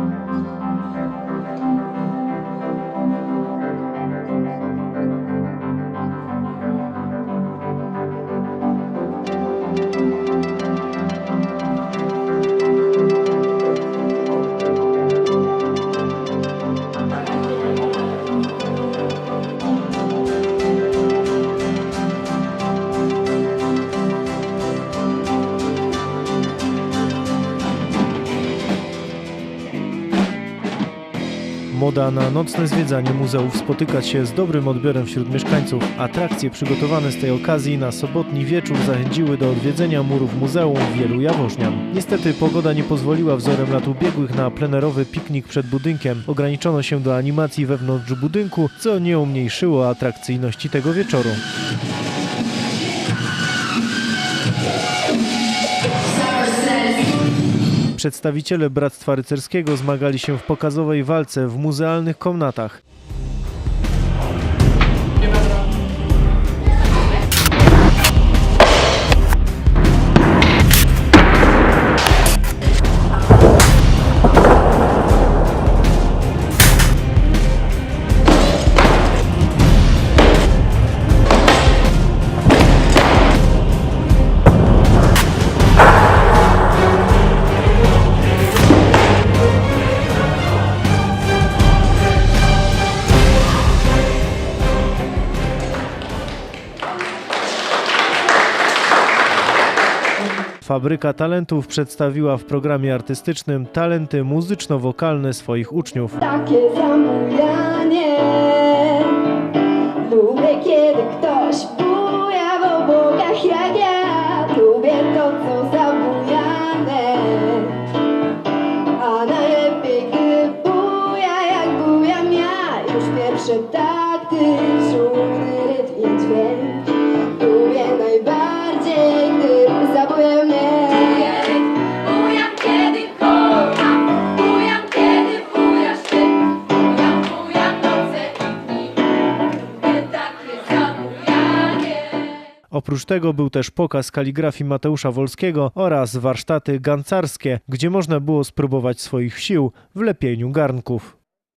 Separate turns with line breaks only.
Música Moda na nocne zwiedzanie muzeów spotykać się z dobrym odbiorem wśród mieszkańców. Atrakcje przygotowane z tej okazji na sobotni wieczór zachęciły do odwiedzenia murów muzeum wielu jawożnian. Niestety pogoda nie pozwoliła wzorem lat ubiegłych na plenerowy piknik przed budynkiem. Ograniczono się do animacji wewnątrz budynku, co nie umniejszyło atrakcyjności tego wieczoru. Przedstawiciele Bractwa Rycerskiego zmagali się w pokazowej walce w muzealnych komnatach. Fabryka Talentów przedstawiła w programie artystycznym talenty muzyczno-wokalne swoich uczniów.
Takie zamujanie Lubię kiedy ktoś buja w obłokach jak ja Lubię to co zabujane. A najlepiej gdy buja jak bujam ja. Już pierwsze takty, szumny rytm i dźwięk
Oprócz tego był też pokaz kaligrafii Mateusza Wolskiego oraz warsztaty gancarskie, gdzie można było spróbować swoich sił w lepieniu garnków.